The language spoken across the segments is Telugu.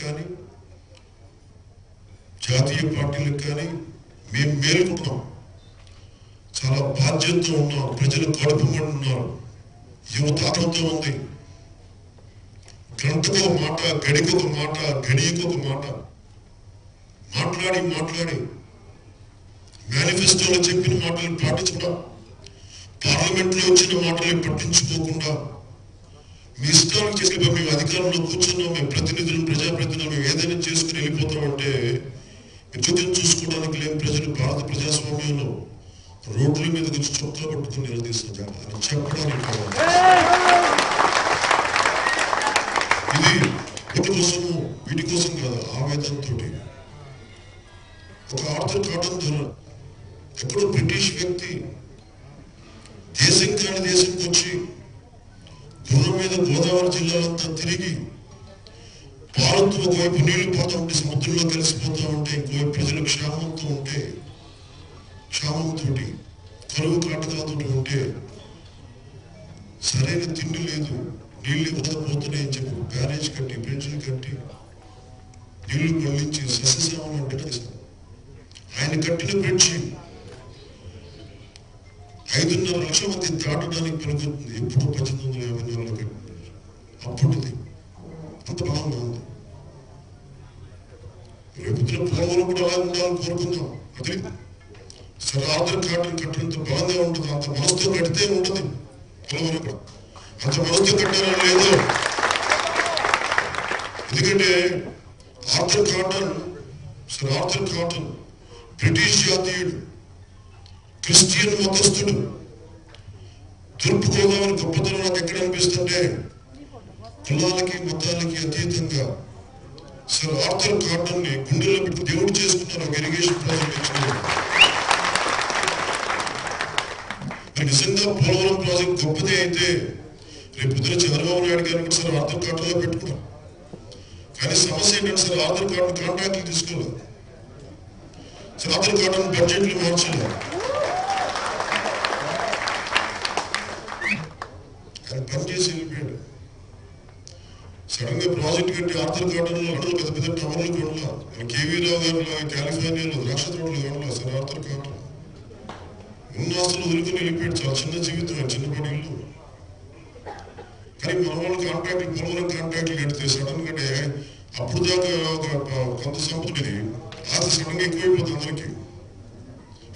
కానీ జాతీయ పార్టీలకు కానీ మేము మేలుకుంటున్నాం చాలా బాధ్యతతో ఉన్నారు ప్రజలు కడుపు మండి ఉన్నారు యువత ఆకలితో ఉంది. గంటకు ఒక మాట గడికొక మాట గడియకు ఒక మాట. మాట్లాడి మాట్లాడి. మేనిఫెస్టోలో చెప్పిన మాటలు పాటించడం పార్లమెంట్లో వచ్చిన మాటలు పట్టించుకోకుండా మీ ఇష్టాలు చేసే మేము అధికారంలో కూర్చున్నాం మేము ప్రతినిధులు ప్రజాప్రతినిధులు మేము ఏదైనా చేసుకుని వెళ్ళిపోతామంటే మీరు చూసుకోవడానికి లేని ప్రజలు భారత ప్రజాస్వామ్యంలో రోడ్ల మీద వచ్చి చొక్కా పట్టుకుని నిలదీస్తున్నారు అని చెప్పడానికి ఇది వీటి కోసము వీటి కోసం కాదు ఆవేదంతో ఒక ఆర్థర్ కాటన్ ద్వారా ఇప్పుడు బ్రిటిష్ వ్యక్తి దేశం కాని దేశంకి వచ్చి గుర్రం మీద గోదావరి జిల్లాలంతా తిరిగి భారత్ ఒకవైపు నీళ్ళు పోతా ఉంటే సముద్రంలో కలిసిపోతా ఉంటే ఇంకోవైపు ప్రజలు క్షామంతో ఉంటే క్షామంతో కరువు కాటకాతో ఉంటే సరైన తిండి లేదు నీళ్ళు వదలపోతున్నాయి పలుకుతుంది ఎప్పుడు పద్దెనిమిది వందల యాభై నాలుగులో కట్టిన అప్పటిది అంత బలంగా ఉంది రేపు పోలవరం కూడా అలా ఉండాలని కోరుకుందాం అది సరే ఆధార్ కార్డు కట్టినంత బలంగా ఉంటుంది అంత మనసుతో కడితే ఉంటుంది పోలవరం కూడా అంత మనసుతో కట్టాలని లేదు ఎందుకంటే Arthur Cotton sir Arthur Cotton British జాతీయుడు Christian మతస్థుడు తూర్పు గోదావరి గొప్పతనం నాకు ఎక్కడ అనిపిస్తుంటే కులాలకి మతాలకి అతీతంగా సార్ ఆర్థర్ కాటన్ని గుండెల్లో పెట్టి దేవుడు చేసుకున్నారు ఒక ఇరిగేషన్ ప్రాజెక్ట్ నిజంగా పోలవరం ప్రాజెక్ట్ గొప్పదే అయితే రేపు పొద్దున చంద్రబాబు నాయుడు గారిని సార్ ఆర్థర్లో పెట్టుకున్నాం కానీ సమస్య ఏంటంటే సార్ ఆధార్ కార్డు కాంట్రాక్ట్లు తీసుకోలేదు సార్ ఆధార్ కార్డును బడ్జెట్లు మార్చలేదు ఆయన పనిచేసి వెళ్ళిపోయాడు సడన్గా ప్రాజెక్ట్ కట్టి ఆర్థర్ గార్డెన్లో పెద్ద పెద్ద టవర్లు కొనలా కేవీ రావు గారిలో కాలిఫోర్నియాలో ద్రాక్ష తోటలు కొనలా సార్ ఆర్థర్ గార్డెన్ ఉన్న ఆస్తులు వదులుకుని వెళ్ళిపోయాడు. చాలా చిన్న జీవితం చిన్నపాటి ఇల్లు. కానీ మన వాళ్ళు కాంట్రాక్ట్ పోలవరం కాంట్రాక్ట్లు కడితే సడన్గా అప్పుడు దాకా ఒక కొంత సంపదని అది సడన్గా ఎక్కువైపోతుంది అందరికి.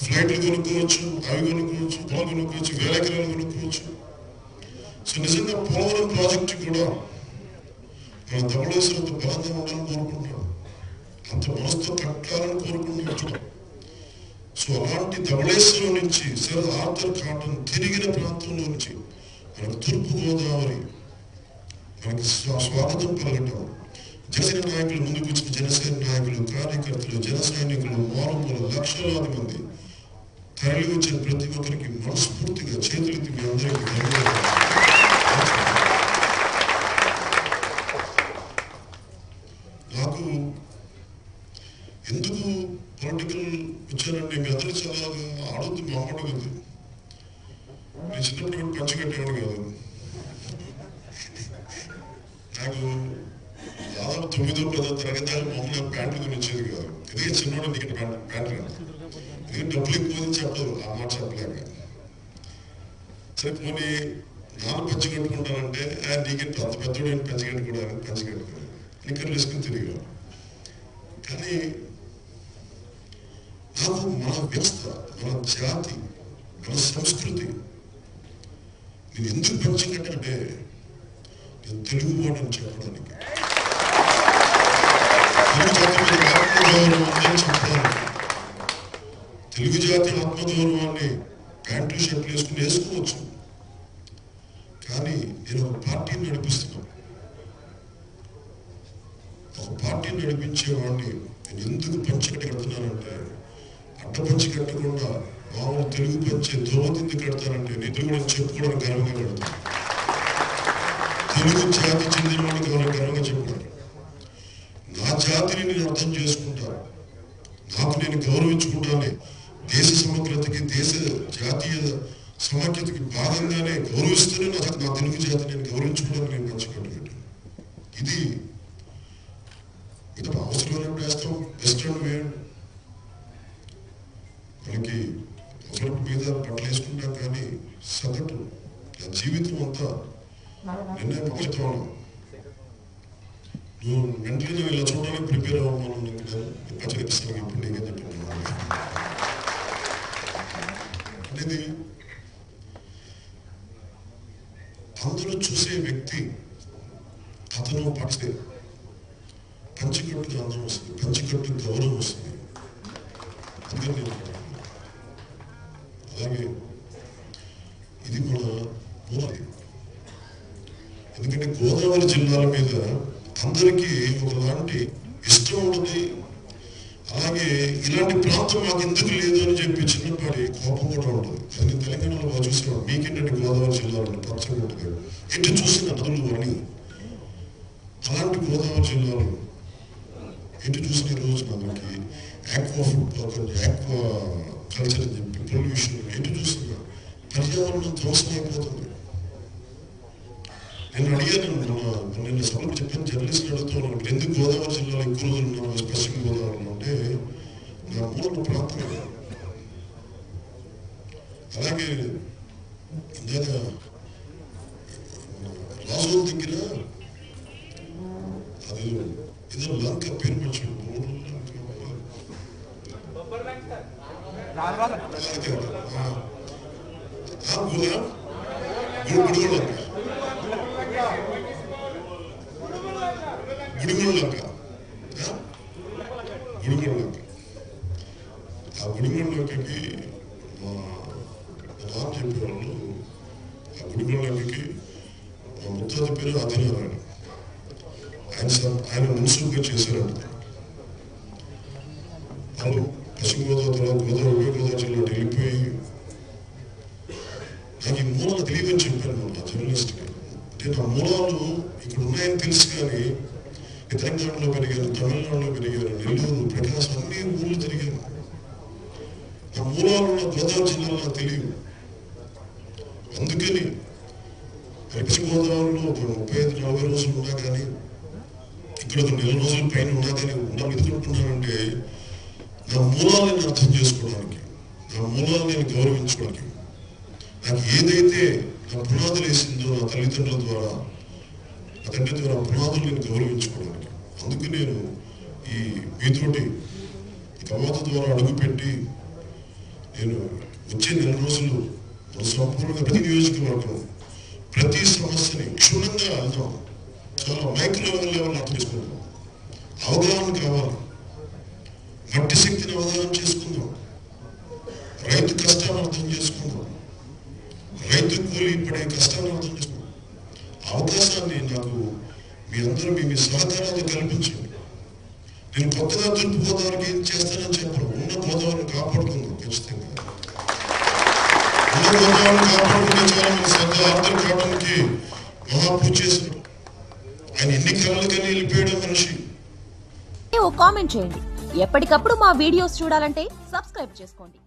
ఫ్లైట్లు కొనుక్కోవచ్చు అవి కొనుక్కోవచ్చు పొలం కొనుక్కోవచ్చు వేల ఎకరాలు కొనుక్కోవచ్చు. సో నిజంగా పోలవరం ప్రాజెక్టు కూడా మన ధవళేశ్వరంత బలంగా ఉండాలని కోరుకుంటున్నాం అంత మనసుతో కట్టాలని కోరుకుంటున్నాడు సో అలాంటి ధవళేశ్వరం నుంచి సరే ఆర్థర్ కాటన్ తిరిగిన ప్రాంతంలో నుంచి మనకు తూర్పు గోదావరి మనకి స్వాగతం పలకటం జనసేన నాయకులు ముందుకు వచ్చిన జనసేన నాయకులు కార్యకర్తలు జన సైనికులు మారుమూల లక్షలాది మంది తరలి వచ్చిన ప్రతి ఒక్కరికి మనస్ఫూర్తిగా చేతులెత్తి మీ అందరికీ ధన్యవాదాలు నాకు ఎందుకు పొలిటికల్ వచ్చానంటే మీ అందరూ చాలా ఆడొద్దు మామూలుగా ఉంది నేను చిన్నప్పుడు కూడా పంచి కట్టేవాడు కాదు నాకు దాదాపు తొమ్మిదో పదో తరగతి దాకా మామూలుగా ప్యాంట్లు కొని వచ్చేది కాదు. ఇదే చిన్నోడు నీకు ప్యాంట్ ప్యాంటు కాదు ఇది డబ్బులు ఎక్కువ చెప్పరు ఆ మాట చెప్పలేక. సరే పోనీ నాన్న పంచి కట్టుకుంటానంటే ఆయన అంత పెద్దోడు ఏంటి పంచి కట్టుకోవడానికి? పంచి కట్టుకోవాలి. నిక్కర్లు వేసుకుని తిరిగాను కానీ నాకు మన వ్యవస్థ మన జాతి మన సంస్కృతి నేను ఎందుకు పంచి కట్టంటే నేను తెలుగు చెప్పడానికి తెలుగు జాతి మీద ఆత్మగౌరవం తెలుగు జాతి ఆత్మగౌరవాన్ని ప్యాంటు షర్ట్లు వేసుకుని వేసుకోవచ్చు. కానీ నేను ఒక పార్టీని నడిపిస్తున్నాను. ఒక పార్టీని నడిపించేవాడిని నేను ఎందుకు పంచి కడుతున్నానంటే అడ్డ పంచి కట్టకుండా మామూలు తెలుగు పంచి దోవతింది కడతానంటే నిధులు కూడా చెప్పుకోవడానికి గర్వంగా కడతాను తెలుగు జాతి చెందిన వాళ్ళకి ఎవరైనా గర్వంగా చెప్పుకోండి నా జాతిని నేను అర్థం చేసుకుంటాను. నాకు నేను గౌరవించుకుంటాను దేశ సమగ్రతకి దేశ జాతీయ సమాఖ్యతకి భాగంగానే గౌరవిస్తూనే నా నా తెలుగు జాతి నేను గౌరవించుకోవడానికి నేను పంచిపెట్టాను ఇది ఇది అవసరం వేస్తాం వెస్ట్రన్ వేయండి మనకి ఒకరి మీద బట్టలు వేసుకుంటాం కానీ సగటు నా జీవితం అంతా నిన్నే పంపిస్తాను నువ్వు మెంటలీ నువ్వు ఇలా చూడడానికి ప్రిపేర్ అవ్వమని నేను పచ్చగిస్తాను ఇప్పుడు నీకేం చెప్తున్నాను అనేది అందరూ చూసే వ్యక్తి అతను పడితే పంచికట్టు అందం వస్తుంది పంచికట్టు గౌరవం వస్తుంది అందుకని నేను అంటున్నాను. అలాగే ఇది కూడా మూలది ఎందుకంటే గోదావరి జిల్లాల మీద అందరికీ ఒకలాంటి ఇష్టం ఉంటుంది. అలాగే ఇలాంటి ప్రాంతం మాకు ఎందుకు లేదు అని చెప్పి చిన్నపాటి కోపం కూడా ఉంటుంది. కానీ తెలంగాణలో బాగా చూసినాడు మీకేంటంటే గోదావరి జిల్లాలో పచ్చగా ఉంటుంది. ఎటు చూసిన నదులు అని అలాంటి గోదావరి జిల్లాలో ఎటు చూసిన రోజు మనకి యాక్వా ఫుడ్ యాక్వా కల్చర్ అని చెప్పి పొల్యూషన్ ఎటు చూసిన పర్యావరణం ధ్వంసం అయిపోతుంది నేను అడిగాను మన నిన్న సభలో చెప్పిన జర్నలిస్ట్ అడుగుతున్నాను "మీరు ఎందుకు గోదావరి జిల్లాలో ఎక్కువ రోజులు ఉన్నాను పశ్చిమ గోదావరిలో అంటే నా మూల ప్రాంతం ఇది. అలాగే ఇందాక రాజు దగ్గర అది ఏదో లంక పేరు మర్చిపోయి మూడు అలాగే ఆ, ఆ, గుడా గుడి గుడి లంక గుడిగుళ్ళక ఆ గుడిగుళ్ళకి మా నాన్న చెప్పేవాళ్ళు ఆ గుడిగుళ్ళకి మా ముత్తాత పేరు ఆదినారాయణ ఆయన ఆయన మున్సిపల్గా చేశారంట. వాళ్ళు పశ్చిమ గోదావరి తర్వాత గోదావరి ఉభయ గోదావరి జిల్లా వెళ్ళిపోయి నాకు ఈ మూలాలు తెలియదని చెప్పాను జర్నలిస్ట్కి. అంటే ఆ మూలాలు ఇక్కడ ఉన్నాయని తెలుసు కానీ తెలంగాణలో పెరిగాను తమిళనాడులో పెరిగాను నెల్లూరు ప్రకాశం అన్ని ఊళ్ళు తిరిగాను ఆ మూలాలు ఉన్న గోదావరి జిల్లాలో నాకు తెలియదు అందుకని పశ్చిమ గోదావరిలో ఒక ముప్పై ఐదు నలభై రోజులు ఉన్నా కానీ ఇక్కడ ఒక నెల రోజుల పైన ఉన్నా కానీ ఉండాలి ఎందుకుంటున్నానంటే నా మూలాలను అర్థం చేసుకోవడానికి నా మూలాలను నేను గౌరవించుకోవడానికి నాకు ఏదైతే నా పునాదులు వేసిందో నా తల్లిదండ్రుల ద్వారా నా తండ్రి ద్వారా నేను గౌరవించుకోవడానికి అందుకు నేను ఈ మీతోటి ఈ ద్వారా అడుగుపెట్టి నేను వచ్చే నెల రోజులు మన సంపూర్ణంగా ప్రతి నియోజకవర్గం ప్రతి సమస్యని క్షుణ్ణంగా వెళ్దాం చాలా మైక్రో లెవెల్ అర్థం చేసుకుందాం. అవగాహన కావాలి. మట్టి శక్తిని అవగాహన చేసుకుందాం రైతు కష్టాన్ని అర్థం చేసుకుందాం రైతు కూలి పడే కష్టాన్ని అర్థం చేసుకుందాం అవకాశాన్ని నాకు మీ అందరూ మీ మీ సహకారాన్ని కల్పించండి నేను కొత్తగా తూర్పు గోదావరికి ఏం చేస్తానని చెప్పను ఉన్న గోదావరిని కాపాడుకుందాం ఖచ్చితంగా. ఉన్న గోదావరిని కాపాడుకునే చాలా మన శ్రద్ధ అర్థం కావడానికి మహాపూజ చేశాడు ఆయన ఎన్ని కళలుగానే వెళ్ళిపోయాడు మనిషి. ఓ కామెంట్ చేయండి. ఎప్పటికప్పుడు మా వీడియోస్ చూడాలంటే సబ్స్క్రైబ్ చేసుకోండి.